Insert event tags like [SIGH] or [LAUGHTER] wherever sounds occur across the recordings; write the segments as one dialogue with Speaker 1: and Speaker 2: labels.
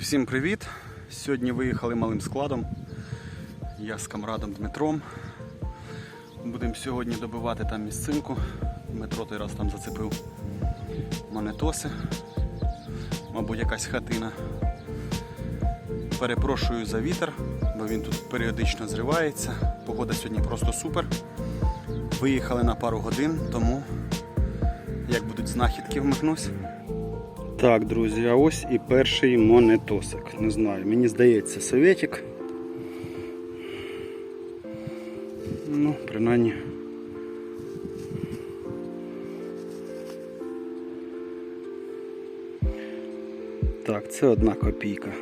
Speaker 1: всім привіт! Сьогодні виїхали малим складом. Я з камрадом Дмитром. Будемо сьогодні добивати там місцинку. Дмитро той раз там зацепив монетоси. Мабуть, якась хатина. Перепрошую за вітер, бо він тут періодично зривається. Погода сьогодні просто супер. Виїхали на пару годин, тому як будуть знахідки, вмикнусь. Так, друзі, а ось і перший монетосик. Не знаю, мені здається, советик. Ну, принаймні. Так, це одна копійка.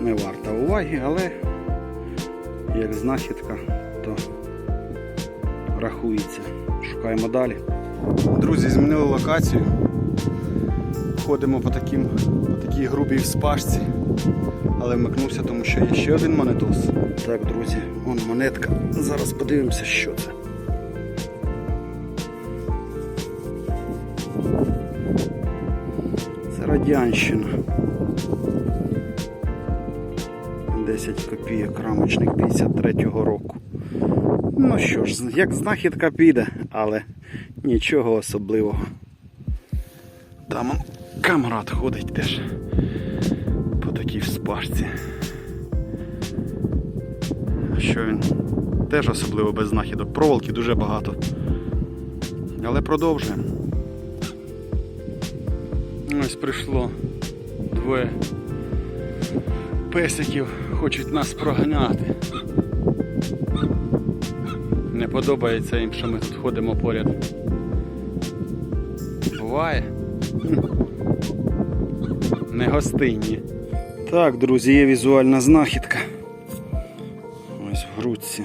Speaker 1: Не варта уваги, але як знахідка, то рахується. Шукаємо далі. Друзі, змінили локацію. Ходимо по, таким, по такій грубій вспашці, але вмикнувся, тому що є ще один монетос. Так, друзі, вон монетка. Зараз подивимося, що це. Це радянщина. 10 копійок рамочних 53-го року. Ну що ж, як знахідка піде, але нічого особливого. Там камрад ходить теж по такій вспашці. Що він теж особливо без знахідок. Проволоки дуже багато. Але продовжуємо. Ось прийшло двоє песиків, хочуть нас проганяти. Не подобається їм, що ми тут ходимо поряд. Буває. Не гостинні. Так, друзі, є візуальна знахідка. Ось в грудці.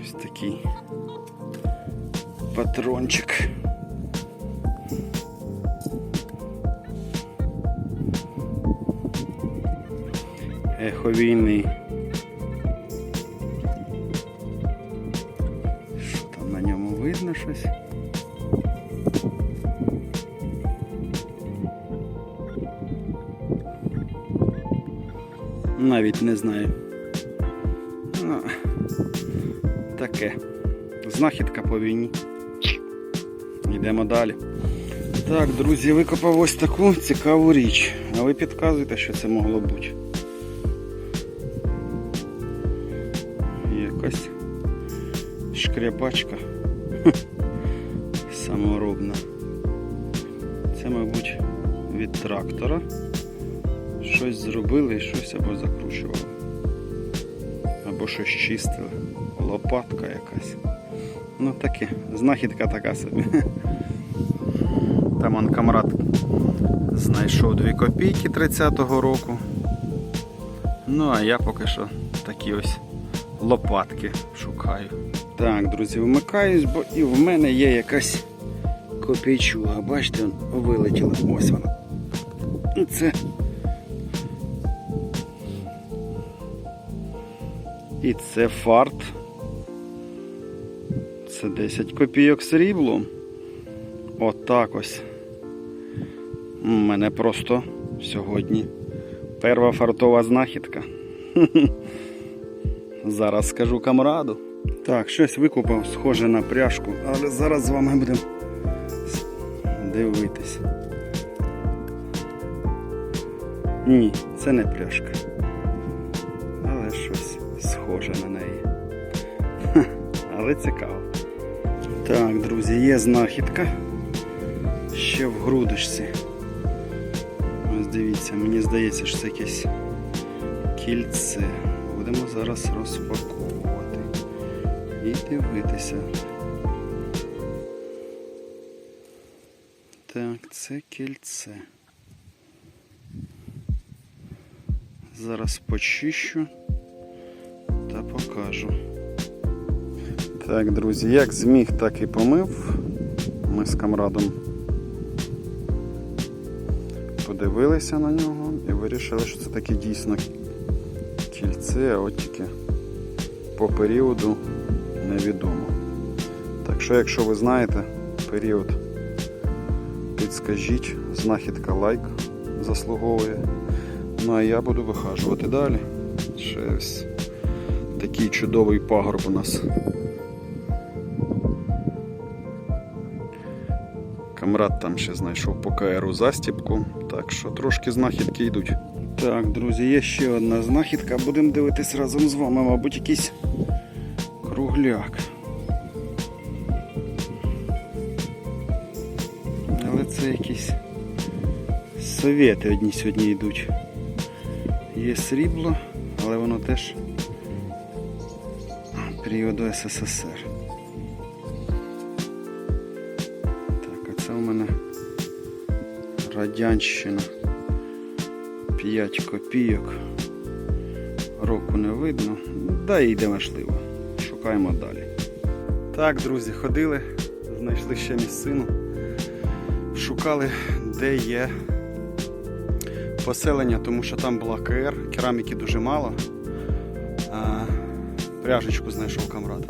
Speaker 1: Ось такий патрончик. Ехо Навіть не знаю. Ну, таке. Знахідка по війні. Йдемо далі. Так, друзі, викопав ось таку цікаву річ. А ви підказуєте, що це могло бути. Якась шкряпачка. [LAUGHS] Саморобна. Це, мабуть, від трактора щось зробили і щось або закручували. Або щось чистили. Лопатка якась. Ну таке, знахідка така собі. Там он камрад знайшов 2 копійки 30-го року. Ну а я поки що такі ось лопатки шукаю. Так, друзі, вмикаюсь, бо і в мене є якась копійчуга. Бачите, вилетіла. Ось вона. Це І це фарт. Це 10 копійок сріблом. Отак ось. У мене просто сьогодні перша фартова знахідка. [LAUGHS] Зараз скажу камраду. Так, щось викупав, схоже на пряжку, але зараз з вами будемо дивитись. Ні, це не пляшка. Але схоже на неї. Ха, Але цікаво. Так, друзі, є знахідка. Ще в грудочці. Ось дивіться, мені здається, що це якесь кільце. Будемо зараз розпаковувати і дивитися. Так, це кільце. Зараз почищу та покажу. Так, друзі, як зміг, так і помив. Ми з камрадом подивилися на нього і вирішили, що це таке дійсно кільце, а от тільки по періоду невідомо. Так що, якщо ви знаєте період, підскажіть, знахідка лайк заслуговує. Ну а я буду вихажувати далі. Ще такий чудовий пагорб у нас. Камрад там ще знайшов по КРу застіпку, так що трошки знахідки йдуть. Так, друзі, є ще одна знахідка. Будемо дивитись разом з вами, мабуть, якийсь кругляк. Але це якісь совєти одні сьогодні йдуть. Є срібло, але воно теж періоду СССР. Так, а це у мене Радянщина. 5 копійок. Року не видно. Да і йде важливо. Шукаємо далі. Так, друзі, ходили, знайшли ще місцину. Шукали, де є поселення, тому що там була КР, кераміки дуже мало. Пряжечку знайшов камрад.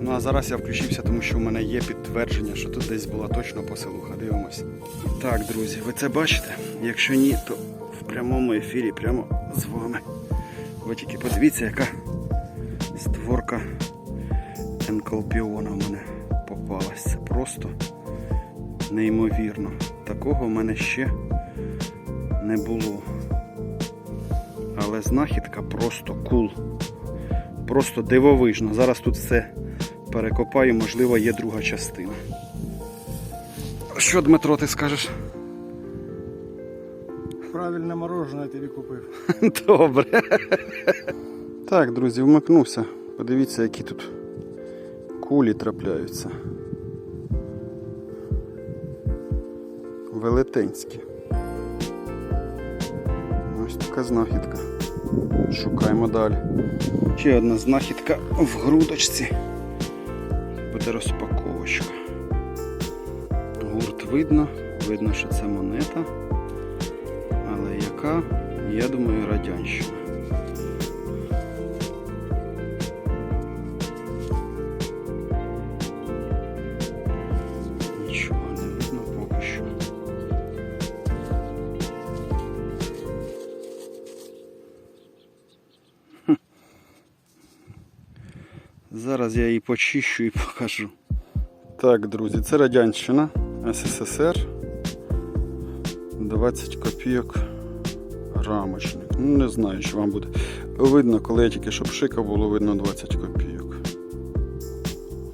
Speaker 1: Ну а зараз я включився, тому що в мене є підтвердження, що тут десь була точно поселуха. Дивимось. Так, друзі, ви це бачите? Якщо ні, то в прямому ефірі прямо з вами. Ви тільки подивіться, яка створка енколпіона в мене попалась. Це просто неймовірно. Такого в мене ще не було. Але знахідка просто кул. Просто дивовижно. Зараз тут все перекопаю, можливо, є друга частина. Що, Дмитро, ти скажеш?
Speaker 2: Правильне мороженое тобі купив. [LAUGHS]
Speaker 1: Добре. Так, друзі, вмикнувся. Подивіться, які тут кулі трапляються. Велетенські. Ось така знахідка. Шукаємо далі. Ще одна знахідка в грудочці. Буде розпаковочка. Гурт видно, видно, що це монета. Але яка, я думаю, радянщина. Зараз я її почищу і [LAUGHS] покажу. Так, друзі, це радянщина СССР. 20 копійок рамочник. Ну, не знаю, що вам буде. Видно, коли я тільки що пшикав, було видно 20 копійок.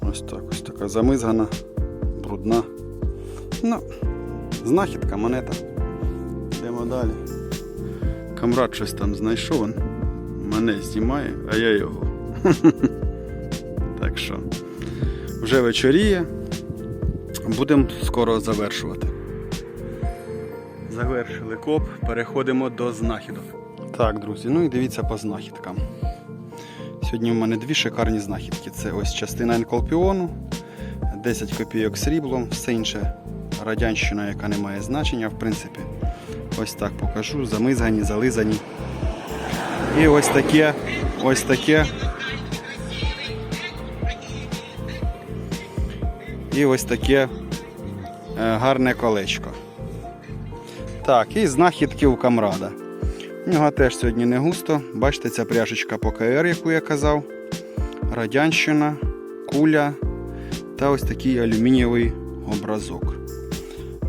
Speaker 1: Ось так, ось така замизгана, брудна. Ну, знахідка, монета. Йдемо далі. Камрад щось там знайшов, мене знімає, а я його. [LAUGHS] Що, вже вечоріє. Будемо скоро завершувати. Завершили коп, переходимо до знахідок. Так, друзі, ну і дивіться по знахідкам. Сьогодні в мене дві шикарні знахідки. Це ось частина енколпіону, 10 копійок сріблом, все інше радянщина, яка не має значення, в принципі. Ось так покажу. Замизгані, зализані. І ось таке, ось таке. І ось таке е, гарне колечко. Так, і знахідки у камрада. У нього теж сьогодні не густо. Бачите, ця пряжечка по КР, яку я казав. Радянщина, куля та ось такий алюмінієвий образок.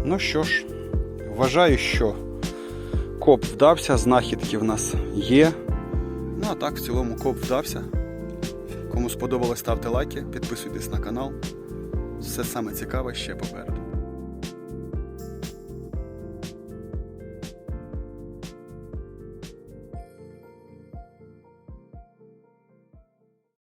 Speaker 1: Ну що ж, вважаю, що коп вдався, знахідки в нас є. Ну а так, в цілому коп вдався. Кому сподобалось, ставте лайки, підписуйтесь на канал. Все саме цікаве ще попереду.